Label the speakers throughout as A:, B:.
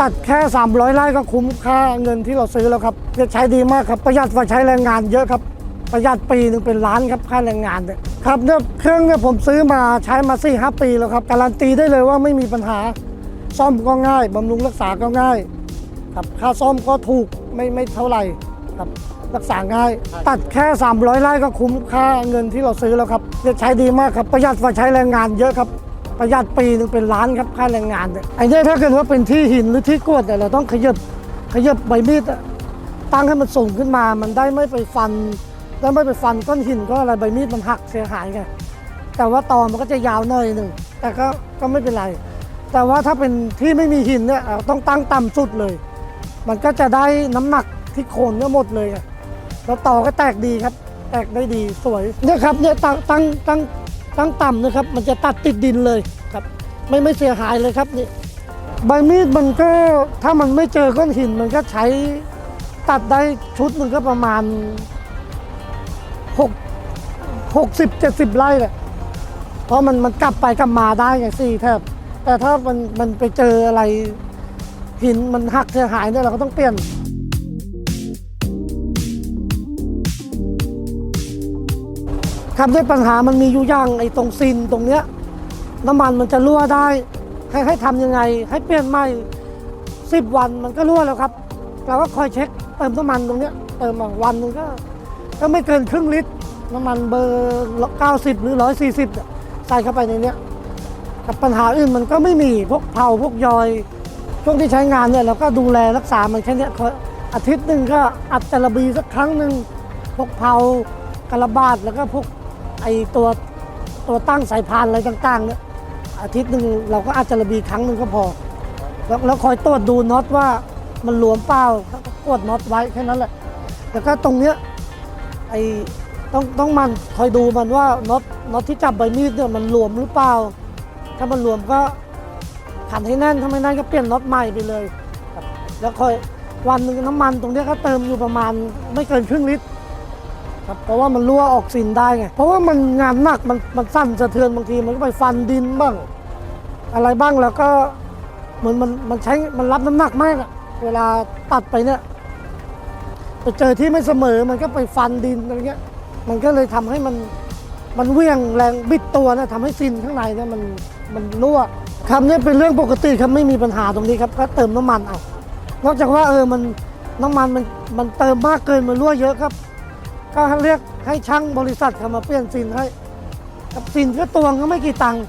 A: ตัดแค่ 300 ไร่ก็คุ้มค่าเงินที่เราซื้อแล้วครับจะใช้ดีมากครับประหยัดกว่าใช้แรงงานเยอะครับ ประหยัดปีหนึ่งเป็นล้านครับค่าแรงงานเนี่ยครับเนี่ยเครื่องเนี่ยผมซื้อมาใช้มา4ี่ห้าปีแล้วครับการันตีได้เลยว่าไม่มีปัญหาซ่อมก็ง่ายบำรุงรักษาก็ง่ายครับค่าซ่อมก็ถูกไม่ไม่เท่าไหร่ครับรักษาง่าย ตัดแค่ 300 ไร่ก็คุ้มค่าเงินที่เราซื้อแล้วครับจะใช้ดีมากครับประหยัดกว่าใช้แรงงานเยอะครับ ประหยัดปีหนึ่งเป็นล้านครับค่าแรงงานเนี่ยไอ้เนี่ยถ้าเกิดว่าเป็นที่หินหรือที่กวดเนี่ยเราต้องขยับขยับใบมีดตั้งให้มันสูงขึ้นมา มันได้ไม่ไปฟันได้ไม่ไปฟันก้อนหินก็อะไรใบมีดมันหักเสียหายไงแต่ว่าตอมันก็จะยาวหน่อยหนึ่งแต่ก็ก็ไม่เป็นไร แต่ว่าถ้าเป็นที่ไม่มีหินเนี่ยเราต้องตั้งต่ำสุดเลย มันก็จะได้น้ำหนักที่โคนเนี่ยหมดเลยแล้วต่อก็แตกดีครับ แตกได้ดีสวยเนี่ยครับเนี่ยตั้งตั้งตั้ง ตั้งต่ำนะครับ มันจะตัดติดดินเลยครับ ไม่ไม่เสียหายเลยครับนี่ใบมีดมันก็ถ้ามันไม่เจอก้อนหินมันก็ใช้ตัดได้ชุดหนึ่งก็ประมาณหกหกสิบเจ็ดสิบไร่แหละเพราะมันมันกลับไปกลับมาได้ไงสี่แทบแต่ถ้ามันมันไปเจออะไรหินมันหักเสียหายเนี่ยเราก็ต้องเปลี่ยน ครับด้วยปัญหามันมีอยู่อย่างไอ้ตรงซินตรงเนี้ยน้ำมันมันจะรั่วได้ ให้ให้ทำยังไง ให้เปลี่ยนใหม่สิบวันมันก็รั่วแล้วครับ เราก็คอยเช็คเติมน้ำมันตรงเนี้ยเติมมาวันหนึงก็ ก็ไม่เกินครึ่งลิตร น้ำมันเบอร์90 หรือ 140เนี่ยใส่เข้าไปในเนี้ยกับปัญหาอื่นมันก็ไม่มีพวกเผาพวกยอย ช่วงที่ใช้งานเนี่ยเราก็ดูแลรักษามันแค่เนี้ยคอยอาทิตย์หนึ่งก็อัดจระบีสักครั้งหนึ่งพวกเผากระบาดแล้วก็พวก ไอตัวตัวตั้งสายพานอะไรต่างๆเนี่ยอาทิตย์หนึ่งเราก็อัดจระบีครั้งหนึ่งก็พอ แล้วแล้วคอยตรวจดูน็อตว่ามันหลวมเปล่าแล้วก็กดน็อตไว้แค่นั้นแหละแล้วก็ตรงเนี้ยไอต้องต้องมันคอยดูมันว่าน็อตน็อตที่จับใบมีดเนี่ยมันหลวมหรือเปล่า ถ้ามันรวมก็ขันให้แน่นถ้าไม่แน่นก็เปลี่ยนน็อตใหม่ไปเลย แล้วคอยวันหนึ่งน้ำมันตรงเนี้ยก็เติมอยู่ประมาณไม่เกินครึ่งลิตร ครับเพราะว่ามันรั่วออกสินได้ไงเพราะว่ามันงานหนักมันมันสั่นสะเทือนบางทีมันก็ไปฟันดินบ้าง อะไรบ้างแล้วก็เหมือนมันมันใช้มันรับน้ำหนักมากอะเวลาตัดไปเนี่ยไปเจอที่ไม่เสมอมันก็ไปฟันดินอะไรเงี้ย มันก็เลยทำให้มันมันเวี่ยงแรงบิดตัวนะทำให้ซินข้างในเนี่ยมันมันรั่วครับเนี่ยเป็นเรื่องปกติครับไม่มีปัญหาตรงนี้ครับก็เติมน้ำมันเอานอกจากว่าเออมันน้ำมันมันมันเติมมากเกินมันรั่วเยอะครับ ก็เรียกให้ช่างบริษัทเขามาเปลี่ยนซินให้กับซินก็ตวงก็ไม่กี่ตังค์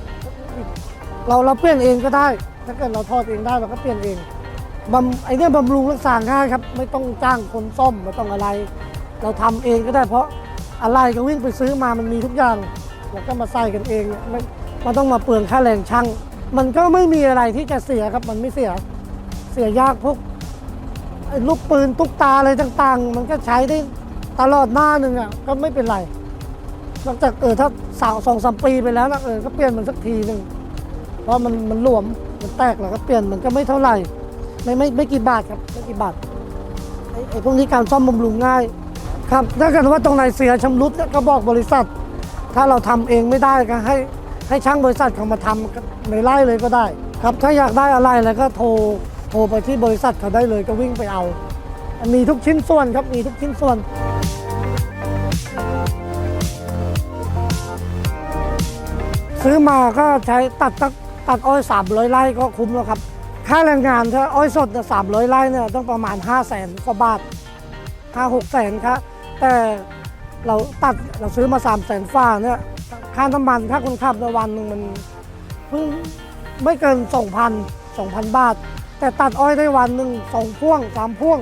A: เราเราเปลี่ยนเองก็ได้ ถ้าเกิดเราทอดเองได้เราก็เปลี่ยนเองบำไอเนี่ยบำรุงรักษาง่ายครับ ไม่ต้องจ้างคนซ่อมไม่ต้องอะไร เราทำเองก็ได้เพราะอะไรก็วิ่งไปซื้อมามันมีทุกอย่างแล้วก็มาใส่กันเองเนี่ยไม่มันต้องมาเปลืองค่าแรงช่าง มันก็ไม่มีอะไรที่จะเสียครับมันไม่เสียเสียยากพวกลูกปืนตุ๊กตาอะไรต่างๆ มันก็ใช้ได้ ตลอดหน้าหนึ่งอะก็ไม่เป็นไรนอกจากเออถ้าสาวสองสามปีไปแล้วนะเออก็เปลี่ยนมันสักทีหนึ่งเพราะมันมันหลวมมันแตกแล้วก็เปลี่ยนมันก็ไม่เท่าไหร่ไม่ไม่ไม่กี่บาทครับไม่กี่บาทไอ้ไอ้พวกนี้การซ่อมบำรุงง่าย ครับถ้าเกิดว่าตรงไหนเสียชำรุดเนี่ยก็บอกบริษัท ถ้าเราทำเองไม่ได้ก็ให้ให้ช่างบริษัทเขามาทำในไร่เลยก็ได้ ครับถ้าอยากได้อะไรแล้วก็โทรโทรไปที่บริษัทเขาได้เลยก็วิ่งไปเอา มีทุกชิ้นส่วนครับมีทุกชิ้นส่วน ซื้อมาก็ใช้ตัดตัดตัดอ้อย 300ไร่ก็คุ้มแล้วครับ ค่าแรงงานถ้าอ้อยสดเนี่ย300ไร่เนี่ยต้องประมาณ 5 0 0แสนกว่าบาทห้าหกแสนครับแต่เราตัดเราซื้อมาสามแสนฝ้าเนี่ยค่าน้ำมันค่าคนขับในวันหนึ่งมันเพิ่งไม่เกินสองพันสองพันบาท แต่ตัดอ้อยได้วันหนึ่งสองพ่วงสามพ่วง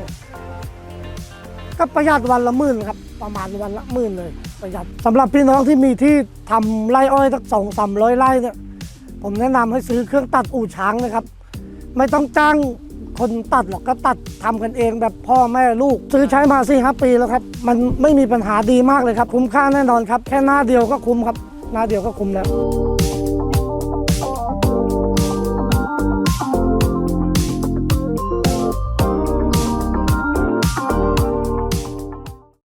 A: ก็ประหยัดวันละหมื่นครับ ประมาณวันละหมื่นเลยประหยัดสำหรับพี่น้องที่มีที่ทำไร่อ้อยสักสองสามร้อยไร่เนี่ยผมแนะนำให้ซื้อเครื่องตัดอู่ช้างนะครับ ไม่ต้องจ้างคนตัดหรอกก็ตัดทำกันเองแบบพ่อแม่ลูก ซื้อใช้มาสี่ห้าปีแล้วครับ มันไม่มีปัญหาดีมากเลยครับ คุ้มค่าแน่นอนครับ แค่หน้าเดียวก็คุ้มครับ หน้าเดียวก็คุ้มแล้ว